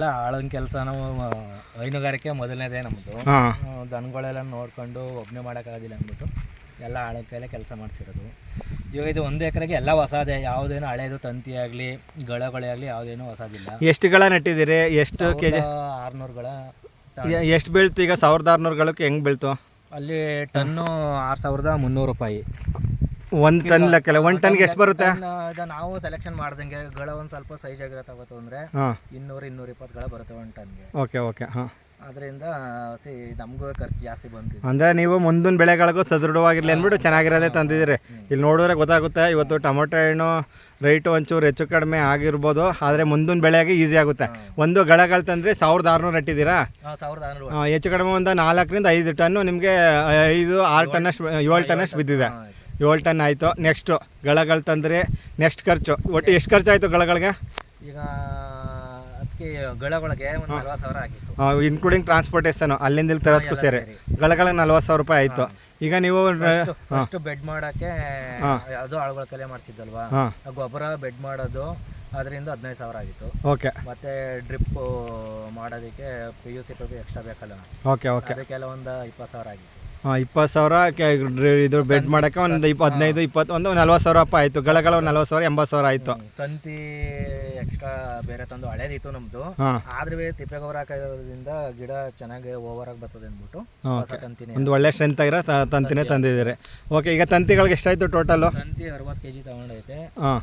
ಎಲ್ಲ ಆಳನ್ ಕೆಲಸ ನಾವು ಹೈನುಗಾರಿಕೆ ಮೊದಲನೇದೇ ನಮ್ಮದು ಹಾಂ. ದನಗಳೆಲ್ಲ ನೋಡ್ಕೊಂಡು ಒಬ್ಬನೇ ಮಾಡೋಕ್ಕಾಗೋದಿಲ್ಲ ಅಂದ್ಬಿಟ್ಟು ಎಲ್ಲ ಆಳನ ಕೈಲೇ ಕೆಲಸ ಮಾಡಿಸಿರೋದು. ಇವಾಗ ಇದು ಒಂದು ಎಕರೆಗೆ ಎಲ್ಲ ಹೊಸದೇ ಯಾವುದೇನು ಹಳೇದು ತಂತಿ ಆಗಲಿ ಗಳಗಳೇ ಆಗಲಿ ಯಾವುದೇನು ಹೊಸದಿಲ್ಲ. ಎಷ್ಟು ಗಳ ನೆಟ್ಟಿದ್ದೀರಿ? ಎಷ್ಟು ಕೆ ಜಿ ಆರುನೂರುಗಳ ಎಷ್ಟು ಬೀಳ್ತು ಈಗ? ಸಾವಿರದ ಆರುನೂರುಗಳಕ್ಕೆ ಹೆಂಗೆ ಬೀಳ್ತು? ಅಲ್ಲಿ ಟನ್ನು ಆರು ಸಾವಿರದ ಮುನ್ನೂರು ರೂಪಾಯಿ. ಒಂದು ಟನ್ ಲೆಕ್ಕಲ್ಲ ಒಂದು ಟನ್ಗೆ ಎಷ್ಟು ಬರುತ್ತೆ? ಇದು ನಾವು ಸೆಲೆಕ್ಷನ್ ಮಾಡ್ದಂಗೆ ಗಳ ಒಂದು ಸ್ವಲ್ಪ ಸೈಜ್ ಆಗಿರೋ ತಗೋತು ಅಂದರೆ ಹಾಂ. ಇನ್ನೂರು ಇನ್ನೂರ ಇಪ್ಪತ್ತು ಗಳ ಬರುತ್ತೆ ಒಂದು ಟನ್ಗೆ. ಓಕೆ ಓಕೆ ಹಾಂ. ಅದರಿಂದ ಸಿ ನಮಗೂ ಖರ್ಚು ಜಾಸ್ತಿ ಬಂತು ಅಂದರೆ ನೀವು ಮುಂದಿನ ಬೆಳೆಗಳಿಗೂ ಸದೃಢವಾಗಿರಲಿ ಅಂದ್ಬಿಟ್ಟು ಚೆನ್ನಾಗಿರೋದೇ ತಂದಿದ್ದೀರಿ. ಇಲ್ಲಿ ನೋಡಿದ್ರೆ ಗೊತ್ತಾಗುತ್ತೆ ಇವತ್ತು ಟೊಮೊಟೊ ಹಣ್ಣು ರೇಟು ಒಂಚೂರು ಹೆಚ್ಚು ಕಡಿಮೆ ಆಗಿರ್ಬೋದು ಆದರೆ ಮುಂದಿನ ಬೆಳೆಗೆ ಈಸಿ ಆಗುತ್ತೆ. ಒಂದು ಗಳಗಳು ತಂದರೆ ಸಾವಿರದ ಆರುನೂರು ಇಟ್ಟಿದ್ದೀರಾ ಹಾಂ ಸಾವಿರದ ಆರುನೂರು ಹೆಚ್ಚು ಕಡಿಮೆ ಒಂದು ನಾಲ್ಕರಿಂದ ಐದು ಟನ್ನು ನಿಮಗೆ ಐದು ಆರು ಟನ್ನಷ್ಟು ಏಳು ಟನ್ನಷ್ಟು ಬಿದ್ದಿದೆ. ಏಳು ಟನ್ ಆಯಿತು. ನೆಕ್ಸ್ಟು ಗಳಗಳು ತಂದರೆ ನೆಕ್ಸ್ಟ್ ಖರ್ಚು. ಒಟ್ಟು ಎಷ್ಟು ಖರ್ಚು ಆಯಿತು ಗಳಗಳಿಗೆ? ಈಗ ಅದಕ್ಕೆ ಗಳಗಳಿಗೆ ಒಂದು ನಲ್ವತ್ತು ಸಾವಿರ ಆಗಿತ್ತು. ಇನ್ಕ್ಲೂಡಿಂಗ್ ಟ್ರಾನ್ಸ್ಪೋರ್ಟೇಷನು ಅಲ್ಲಿಂದ ಇಲ್ಲಿ ತರೋದಕ್ಕೂ ಸೇರಿ. ಗಳಗಳಿಗೆ ನಲ್ವತ್ತು ಸಾವಿರ ರೂಪಾಯಿ ಆಯಿತು. ಈಗ ನೀವು ಫಸ್ಟ್ ಬೆಡ್ ಮಾಡೋಕ್ಕೆ ಅದು ಆಳುಗಳ ಕಲೆ ಮಾಡಿಸಿದ್ದಲ್ವಾ? ಗೊಬ್ಬರ ಬೆಡ್ ಮಾಡೋದು ಅದರಿಂದ ಹದಿನೈದು ಸಾವಿರ ಆಗಿತ್ತು. ಓಕೆ. ಮತ್ತೆ ಡ್ರಿಪ್ ಮಾಡೋದಕ್ಕೆ ಪಿ ಯು ಸಿ ಎಕ್ಸ್ಟ್ರಾ ಬೇಕಲ್ಲ. Okay okay. ಅದಕ್ಕೆಲ್ಲ ಒಂದು ಇಪ್ಪತ್ತು ಸಾವಿರ ಆಗಿತ್ತು. ಹಾಂ ಇಪ್ಪತ್ತು ಸಾವಿರ ಕೆ- ಇದು ಬೆಡ್ ಮಾಡೋಕ್ಕೆ ಒಂದು ಇಪ್ಪ ಹದಿನೈದು ಇಪ್ಪತ್ತು ಒಂದು ನಲ್ವತ್ತು ಸಾವಿರ ರೂಪಾಯಿ ಆಯಿತು. ಗಳಗಳ ಒಂದು ನಲ್ವತ್ತು ಸಾವಿರ ಎಂಬತ್ತು ಸಾವಿರ ಆಯಿತು. ತಂತಿ ಎಕ್ಸ್ಟ್ರಾ ಬೇರೆ ತಂದು ಹಳೇದಿತ್ತು ನಮ್ಮದು ಆದ್ರೂ ಬೇರೆ ತಿಪ್ಪೆ ಗೊಬ್ಬರ ಹಾಕೋದ್ರಿಂದ ಗಿಡ ಚೆನ್ನಾಗಿ ಓವರ್ ಆಗಿ ಬರ್ತದೆ ಅಂದ್ಬಿಟ್ಟು ಹೊಸ ತಂತಿನೇ. ಒಂದು ಒಳ್ಳೆ ಸ್ಟ್ರೆಂತ್ ಆಗಿರೋ ತಂತಿನೇ ತಂದಿದ್ದೀರಿ. ಓಕೆ ಈಗ ತಂತಿಗಳಿಗೆ ಎಷ್ಟಾಯಿತು ಟೋಟಲು ತಂತಿ ಅರವತ್ತು ಕೆಜಿ ತಗೊಂಡೈತೆ. ಹಾಂ.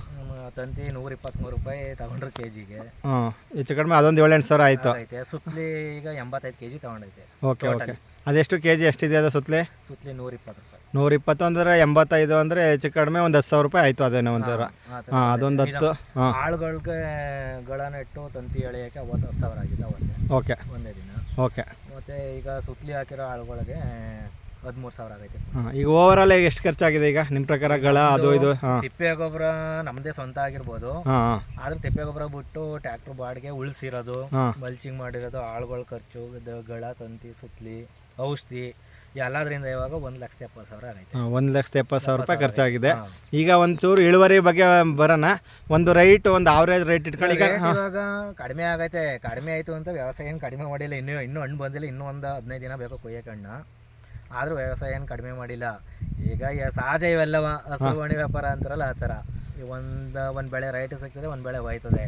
ತಂತಿ ನೂರ ಇಪ್ಪತ್ತ್ಮೂರು ರೂಪಾಯಿ ತಗೊಂಡ್ರೆ ಕೆಜಿಗೆ. ಹಾಂ ಹೆಚ್ಚು ಕಡಿಮೆ ಅದೊಂದು ಏಳೆಂಟು ಸಾವಿರ ಆಯಿತು. ಸುತ್ತಲಿ ಈಗ ಎಂಬತ್ತೈದು ಕೆಜಿ ತಗೊಂಡೈತೆ ಓಕೆ ಓಕೆ. ಅದೆಷ್ಟು ಕೆ ಜಿ ಎಷ್ಟಿದೆ ಅದು ಸುತ್ಲೆ ಸುತ್ಲಿ ನೂರ ಇಪ್ಪತ್ತು ರೂಪಾಯಿ. ನೂರ ಇಪ್ಪತ್ತು ಅಂದರೆ ಎಂಬತ್ತೈದು ಅಂದರೆ ಹೆಚ್ಚು ಕಡಿಮೆ ಒಂದು ಹತ್ತು ಸಾವಿರ ರೂಪಾಯಿ ಆಯಿತು ಅದೇನೋ ಒಂಥರ. ಥರ ಹಾಂ ಅದೊಂದು ಹತ್ತು ಹಾಂ. ಆಳುಗಳಿಗೆ ಗಳನ್ನ ಇಟ್ಟು ತಂತಿ ಎಳೆಯೋಕೆ ಅವತ್ತು ಹತ್ತು ಸಾವಿರ ಆಗಿದೆ ಅವತ್ತೇ. ಓಕೆ. ಒಂದೇ ದಿನ. ಓಕೆ. ಮತ್ತೆ ಈಗ ಸುತ್ತಲಿ ಹಾಕಿರೋ ಆಳುಗಳಿಗೆ ಹದಿಮೂರು ಸಾವಿರ ಆಗೈತೆ. ಹಾಂ ಈಗ ಓವರಾಲ್ ಎಷ್ಟು ಖರ್ಚಾಗಿದೆ ಈಗ? ನಿಮ್ಮ ಪ್ರಕಾರ ಗಳ ಅದು ಇದು ಹಾಂ. ತಿಪ್ಪೆ ಗೊಬ್ಬರ ನಮ್ಮದೇ ಸ್ವಂತ ಆಗಿರ್ಬೋದು. ಹಾಂ ಆದ್ರೆ ತಿಪ್ಪೆ ಗೊಬ್ಬರ ಬಿಟ್ಟು ಟ್ರ್ಯಾಕ್ಟರ್ ಬಾಡಿಗೆ ಉಳಿಸಿರೋದು ಹಾಂ. ಮಲ್ಚಿಂಗ್ ಮಾಡಿರೋದು ಆಳುಗಳ ಖರ್ಚು ದ- ಗಳ ತಂತಿ ಸುತ್ತಲಿ ಔಷಧಿ ಎಲ್ಲಾದ್ರಿಂದ ಇವಾಗ ಒಂದು ಲಕ್ಷದ ಎಪ್ಪತ್ತು ಸಾವಿರ ಆಗೈತೆ. ಹಾಂ ಒಂದು ಲಕ್ಷದ ಎಪ್ಪತ್ತು ಸಾವಿರ ರೂಪಾಯಿ ಖರ್ಚಾಗಿದೆ. ಹಾ. ಈಗ ಒಂಚೂರು ಇಳುವರಿ ಬಗ್ಗೆ ಬರೋಣ. ಒಂದು ರೈಟ್ ಒಂದು ಆವ್ರೇಜ್ ರೈಟ್ ಇಟ್ಕೊಂಡು ಈಗ ರೇಟ್ ಇವಾಗ ಕಡಿಮೆ ಆಗೈತೆ. ಕಡಿಮೆ ಆಯ್ತು ಅಂತ ವ್ಯವಸಾಯ ಏನು ಕಡಿಮೆ ಮಾಡಿಲ್ಲ. ಇನ್ನೂ ಇನ್ನೂ ಹಣ್ಣು ಬಂದಿಲ್ಲ. ಇನ್ನೂ ಒಂದು ಹದಿನೈದು ದಿನ ಬೇಕು ಕೊಯ್ಯಕ್ಕೆ ಹಣ್ಣು ಆದರೂ ವ್ಯವಸಾಯ ಏನು ಕಡಿಮೆ ಮಾಡಿಲ್ಲ. ಈಗ ಸಹಜ ಇವೆಲ್ಲ ಹಸುವಾಣಿ ವ್ಯಾಪಾರ ಅಂತಾರಲ್ಲ ಆ ಥರ. ಒಂದು ಒಂದು ಬೆಳೆ ರೈಟ್ ಸಿಗ್ತದೆ ಒಂದು ಬೆಳೆ ಹೋಯ್ತದೆ.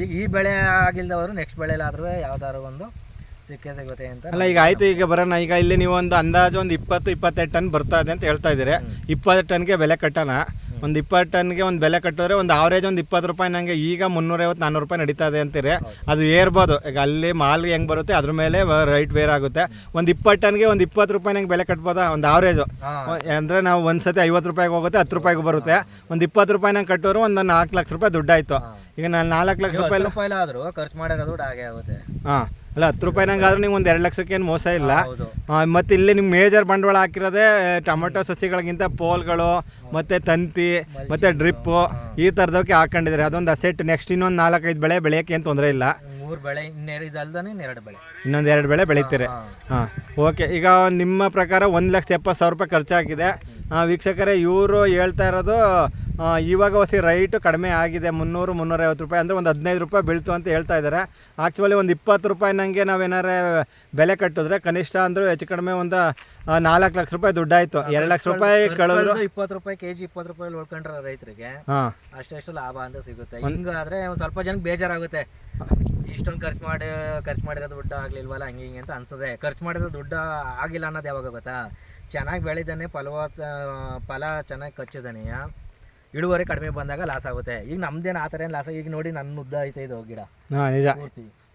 ಈಗ ಈ ಬೆಳೆ ಆಗಿಲ್ಲದವರು ನೆಕ್ಸ್ಟ್ ಬೆಳೆಯಲ್ಲಾದರೂ ಯಾವ್ದಾದ್ರು ಒಂದು ಸಿಕ್ಕೇ ಸಿಗುತ್ತೆ ಅಂತ. ಅಲ್ಲ ಈಗ ಆಯ್ತು ಈಗ ಬರೋಣ. ಈಗ ಇಲ್ಲಿ ನೀವು ಒಂದು ಅಂದಾಜು ಒಂದು ಇಪ್ಪತ್ತು ಇಪ್ಪತ್ತೆರಡು ಟನ್ ಬರ್ತಾ ಇದೆ ಅಂತ ಹೇಳ್ತಾ ಇದ್ದೀರಿ. ಇಪ್ಪತ್ತು ಟನ್ಗೆ ಬೆಲೆ ಕಟ್ಟೋಣ. ಒಂದು ಇಪ್ಪತ್ತು ಟನ್ಗೆ ಒಂದು ಬೆಲೆ ಕಟ್ಟಿದ್ರೆ ಒಂದು ಆವ್ರೇಜ್ ಒಂದು ಇಪ್ಪತ್ತು ರೂಪಾಯಿ ನನಗೆ ಈಗ ಮುನ್ನೂರೈವತ್ತು ನಾನ್ನೂರು ರೂಪಾಯಿ ನಡೀತಾ ಇದೆ ಅಂತೀರಿ. ಅದು ಏರ್ಬೋದು. ಈಗ ಅಲ್ಲಿ ಮಾಲ್ ಹೆಂಗೆ ಬರುತ್ತೆ ಅದ್ರ ಮೇಲೆ ರೈಟ್ ವೇರ್ ಆಗುತ್ತೆ. ಒಂದು ಇಪ್ಪತ್ತು ಟನ್ಗೆ ಒಂದು ಇಪ್ಪತ್ತು ರೂಪಾಯಿ ನಂಗೆ ಬೆಲೆ ಕಟ್ಬೋದಾ? ಒಂದು ಆವ್ರೇಜು ಅಂದರೆ ನಾವು ಒಂದು ಸತಿ ಐವತ್ತು ರೂಪಾಯಿಗೆ ಹೋಗುತ್ತೆ ಹತ್ತು ರೂಪಾಯಿಗೆ ಬರುತ್ತೆ. ಒಂದು ಇಪ್ಪತ್ತು ರೂಪಾಯಿ ನಂಗೆ ಕಟ್ಟೋರು ಒಂದು ನಾಲ್ಕು ಲಕ್ಷ ರೂಪಾಯಿ ದುಡ್ಡಾಯಿತು. ಈಗ ನಾನು ನಾಲ್ಕು ಲಕ್ಷ ರೂಪಾಯಿ ಖರ್ಚು ಮಾಡೋದು ಹಾಗೆ ಆಗುತ್ತೆ. ಹಾಂ. ಅಲ್ಲ ಹತ್ತು ರೂಪಾಯಿ ನಂಗೆ ಆದ್ರೂ ನೀವು ಒಂದು ಎರಡು ಲಕ್ಷಕ್ಕೆ ಏನು ಮೋಸ ಇಲ್ಲ. ಮತ್ತು ಇಲ್ಲಿ ನಿಮ್ಮ ಮೇಜರ್ ಬಂಡವಾಳ ಹಾಕಿರೋದೇ ಟೊಮೆಟೊ ಸಸಿಗಳಿಗಿಂತ ಪೋಲ್ಗಳು ಮತ್ತು ತಂತಿ ಮತ್ತು ಡ್ರಿಪ್ಪು ಈ ಥರದಕ್ಕೆ ಹಾಕೊಂಡಿದ್ದಾರೆ. ಅದೊಂದು ಅಸೆಟ್ ನೆಕ್ಸ್ಟ್ ಇನ್ನೊಂದು ನಾಲ್ಕೈದು ಬೆಳೆ ಬೆಳೆಯೋಕ್ಕೆ ಏನು ತೊಂದರೆ ಇಲ್ಲ. ಮೂರು ಬೆಳೆ ಇನ್ನೆರಡು ಬೆಳೆ. ಇನ್ನೊಂದು ಎರಡು ಬೆಳೆ ಬೆಳಿತೀರಿ. ಹಾಂ ಓಕೆ. ಈಗ ನಿಮ್ಮ ಪ್ರಕಾರ ಒಂದು ಲಕ್ಷ ಎಪ್ಪತ್ತು ಸಾವಿರ ರೂಪಾಯಿ ಖರ್ಚಾಗಿದೆ. ವೀಕ್ಷಕರೇ ಇವರು ಹೇಳ್ತಾ ಇರೋದು ಇವಾಗ ಹೊಸಿ ರೈಟು ಕಡಿಮೆ ಆಗಿದೆ ಮುನ್ನೂರು ಮುನ್ನೂರೈವತ್ತು ರೂಪಾಯಿ ಅಂದರೆ ಒಂದು ಹದಿನೈದು ರೂಪಾಯಿ ಬೀಳ್ತು ಅಂತ ಹೇಳ್ತಾ ಇದ್ದಾರೆ. ಆ್ಯಕ್ಚುಲಿ ಒಂದು ಇಪ್ಪತ್ತು ರೂಪಾಯಿ ನನಗೆ ನಾವೇನಾರೇ ಬೆಲೆ ಕಟ್ಟಿದ್ರೆ ಕನಿಷ್ಠ ಅಂದರೂ ಹೆಚ್ಚು ಕಡಿಮೆ ಒಂದು ನಾಲ್ಕು ಲಕ್ಷ ರೂಪಾಯಿ ದುಡ್ಡಾಯಿತು. ಎರಡು ಲಕ್ಷ ರೂಪಾಯಿ ಕಳೆದ್ರು. ಇಪ್ಪತ್ತು ರೂಪಾಯಿ ಕೆಜಿ ಇಪ್ಪತ್ತು ರೂಪಾಯಿ ಉಳ್ಕೊಂಡ್ರೆ ರೈತರಿಗೆ ಅಷ್ಟೆಷ್ಟು ಲಾಭ ಅಂತ ಸಿಗುತ್ತೆ. ಹಿಂಗಾದ್ರೆ ಒಂದು ಸ್ವಲ್ಪ ಜನಕ್ಕೆ ಬೇಜಾರಾಗುತ್ತೆ. ಇಷ್ಟೊಂದು ಖರ್ಚು ಮಾಡಿ ಖರ್ಚು ಮಾಡಿರೋ ದುಡ್ಡು ಆಗ್ಲಿಲ್ವಲ್ಲ ಹಂಗೆ ಹಿಂಗೆ ಅಂತ ಅನ್ಸದೆ. ಖರ್ಚು ಮಾಡಿರೋ ದುಡ್ಡು ಆಗಿಲ್ಲ ಅನ್ನೋದು ಯಾವಾಗ ಗೊತ್ತಾ? ಚೆನ್ನಾಗಿ ಬೆಳೆದಾನೆ ಫಲವತ್ತ ಫಲ ಚೆನ್ನಾಗಿ ಕಚ್ಚಿದಾನೆಯ? ಇಳುವರಿ ಕಡಿಮೆ ಬಂದಾಗ ಲಾಸ್ ಆಗುತ್ತೆ. ಈಗ ನಮ್ದೇನು ಆ ಥರ ಏನು ಲಾಸ್ ಈಗ ನೋಡಿ ನನ್ನ ಉದ್ದ ಐತೆ ಇದು ಗಿಡ. ಹಾಂ ನಿಜ.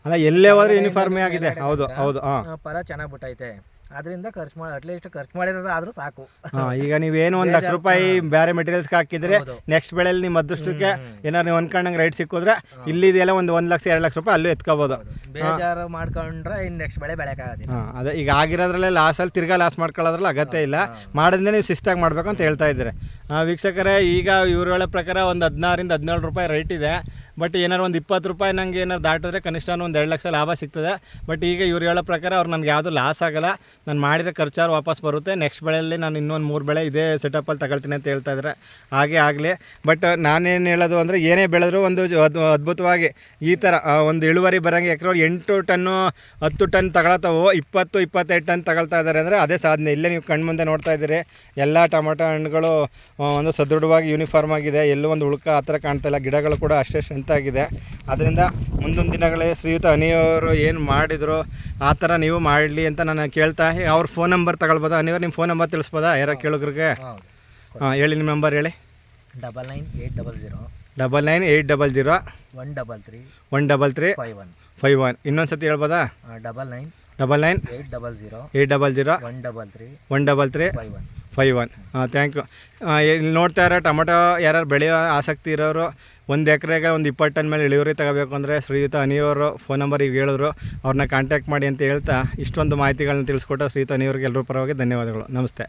ಅಲ್ಲ ಎಲ್ಲೇ ಹೋದ್ರೆ ಯೂನಿಫಾರ್ಮೇ ಆಗಿದೆ. ಹೌದು ಹೌದು ಹಾಂ. ಫಲ ಚೆನ್ನಾಗಿ ಬಿಟ್ಟೈತೆ. ಅದರಿಂದ ಖರ್ಚು ಮಾಡಿ ಅಟ್ಲೀಸ್ಟ್ ಖರ್ಚು ಮಾಡಿರೋದು ಆದರೂ ಸಾಕು. ಈಗ ಈಗ ನೀವೇನು ಒಂದು ಲಕ್ಷ ರೂಪಾಯಿ ಬೇರೆ ಮೆಟೀರಿಯಲ್ಸ್ಗೆ ಹಾಕಿದ್ರೆ ನೆಕ್ಸ್ಟ್ ಬೆಳೆಯಲ್ಲಿ ನಿಮ್ಮ ಅದೃಷ್ಟಕ್ಕೆ ಏನಾರು ನೀವು ಅನ್ಕೊಂಡಂಗೆ ರೈಟ್ ಸಿಕ್ಕಿದ್ರೆ ಇಲ್ಲಿದೆಲ್ಲ ಒಂದು ಒಂದು ಲಕ್ಷ ಎರಡು ಲಕ್ಷ ರೂಪಾಯಿ ಅಲ್ಲೂ ಎತ್ಕೋಬೋದು. ಬೇಜಾರು ಮಾಡ್ಕೊಂಡ್ರೆ ಇನ್ನು ನೆಕ್ಸ್ಟ್ ಬೆಳೆ ಬೆಳೆಯೋಕ್ಕಾಗೋದಿಲ್ಲ ಹಾಂ ಅದೇ ಈಗ ಆಗಿರೋದ್ರಲ್ಲೇ ಲಾಸಲ್ಲಿ ತಿರ್ಗಾ ಲಾಸ್ ಮಾಡ್ಕೊಳ್ಳೋದ್ರಲ್ಲಿ ಅಗತ್ಯ ಇಲ್ಲ. ಮಾಡಿದ್ರೆ ನೀವು ಶಿಸ್ತಾಗಿ ಮಾಡಬೇಕು ಅಂತ ಹೇಳ್ತಾ ಇದ್ದಾರೆ. ವೀಕ್ಷಕರೇ ಈಗ ಇವ್ರು ಹೇಳೋ ಪ್ರಕಾರ ಒಂದು ಹದಿನಾರಿಂದ ಹದಿನೇಳು ರೂಪಾಯಿ ರೈಟ್ ಇದೆ. ಬಟ್ ಏನಾರು ಒಂದು ಇಪ್ಪತ್ತು ರೂಪಾಯಿ ನಂಗೆ ಏನಾರು ದಾಟಿದ್ರೆ ಕನಿಷ್ಠ ಒಂದು ಎರಡು ಲಕ್ಷ ಲಾಭ ಸಿಗ್ತದೆ. ಬಟ್ ಈಗ ಇವ್ರು ಹೇಳೋ ಪ್ರಕಾರ ಅವ್ರು ನನಗೆ ಯಾವುದು ಲಾಸ್ ಆಗಲ್ಲ. ನಾನು ಮಾಡಿರೋ ಖರ್ಚಾರು ವಾಪಸ್ ಬರುತ್ತೆ. ನೆಕ್ಸ್ಟ್ ಬೆಳೆಯಲ್ಲಿ ನಾನು ಇನ್ನೊಂದು ಮೂರು ಬೆಳೆ ಇದೇ ಸೆಟಪಲ್ಲಿ ತಗೊಳ್ತೀನಿ ಅಂತ ಹೇಳ್ತಾ ಇದ್ದಾರೆ ಹಾಗೆ ಆಗಲಿ. ಬಟ್ ನಾನೇನು ಹೇಳೋದು ಅಂದರೆ ಏನೇ ಬೆಳೆದರೂ ಒಂದು ಅದ್ಭುತವಾಗಿ ಈ ಥರ ಒಂದು ಇಳುವರಿ ಬರೋಂಗೆ ಎಕರೆ ಎಂಟು ಟನ್ನು, ಹತ್ತು ಟನ್ ತಗೊಳ್ತಾವೋ ಇಪ್ಪತ್ತು ಇಪ್ಪತ್ತೈದು ಟನ್ ತಗೊಳ್ತಾ ಇದ್ದಾರೆ ಅಂದರೆ ಅದೇ ಸಾಧನೆ. ಇಲ್ಲೇ ನೀವು ಕಣ್ಮುಂದೆ ನೋಡ್ತಾ ಇದ್ದೀರಿ. ಎಲ್ಲ ಟೊಮೊಟೊ ಹಣ್ಣುಗಳು ಒಂದು ಸದೃಢವಾಗಿ ಯೂನಿಫಾರ್ಮ್ ಆಗಿದೆ. ಎಲ್ಲೂ ಒಂದು ಉಳ್ಕ ಆ ಥರ ಕಾಣ್ತಾ ಇಲ್ಲ. ಗಿಡಗಳು ಕೂಡ ಅಷ್ಟೇ ಸ್ಟ್ರೆಂತ್ ಆಗಿದೆ. ಅದರಿಂದ ಮುಂದೊಂದು ದಿನಗಳೇ ಶ್ರೀಯುತ ಅನಿಯವರು ಏನು ಮಾಡಿದರು ಆ ಥರ ನೀವು ಮಾಡಲಿ ಅಂತ ನಾನು ಕೇಳ್ತಾ ಅವ್ರ ಫೋನ್ ನಂಬರ್ ತಗೊಳ್ಬೋದ? ನೀವು ನಿಮ್ಮ ಫೋನ್ ನಂಬರ್ ತಿಳಿಸ್ಬೋದ? ಯಾರ ಕೇಳೋಗ್ರಿಗೆ? ಹೌದು. ಹಾಂ ಹೇಳಿ ನಿಮ್ಮ ನಂಬರ್ ಹೇಳಿ. Double nine eight double zero double nine eight double zero one double three one double three five one five one ಇನ್ನೊಂದು ಸತಿ ಹೇಳ್ಬೋದಾ double nine double nine eight double zero eight double zero one double three one double three five one five one ಹಾಂ thank you ಇಲ್ಲಿ ನೋಡ್ತಾ ಇರೋ tomato ಯಾರು ಬೆಳೆಯೋ ಆಸಕ್ತಿ ಇರೋರು, ಒಂದು ಎಕರೆಗೆ ಒಂದು ಇಪ್ಪತ್ತು ಟನ್ ಮೇಲೆ ಇಳುವರಿ ತಗೋಬೇಕು ಅಂದರೆ ಶ್ರೀಯುತ ಅನಿಯವರು ಫೋನ್ ನಂಬರ್ ಈಗ ಹೇಳಿದ್ರು. ಅವ್ರನ್ನ ಕಾಂಟ್ಯಾಕ್ಟ್ ಮಾಡಿ ಅಂತ ಹೇಳ್ತಾ ಇಷ್ಟೊಂದು ಮಾಹಿತಿಗಳನ್ನ ತಿಳಿಸ್ಕೊಟ್ಟು ಶ್ರೀಯುತ ಅನಿಯವ್ರಿಗೆ ಎಲ್ಲರೂ ಪರವಾಗಿ ಧನ್ಯವಾದಗಳು. ನಮಸ್ತೆ.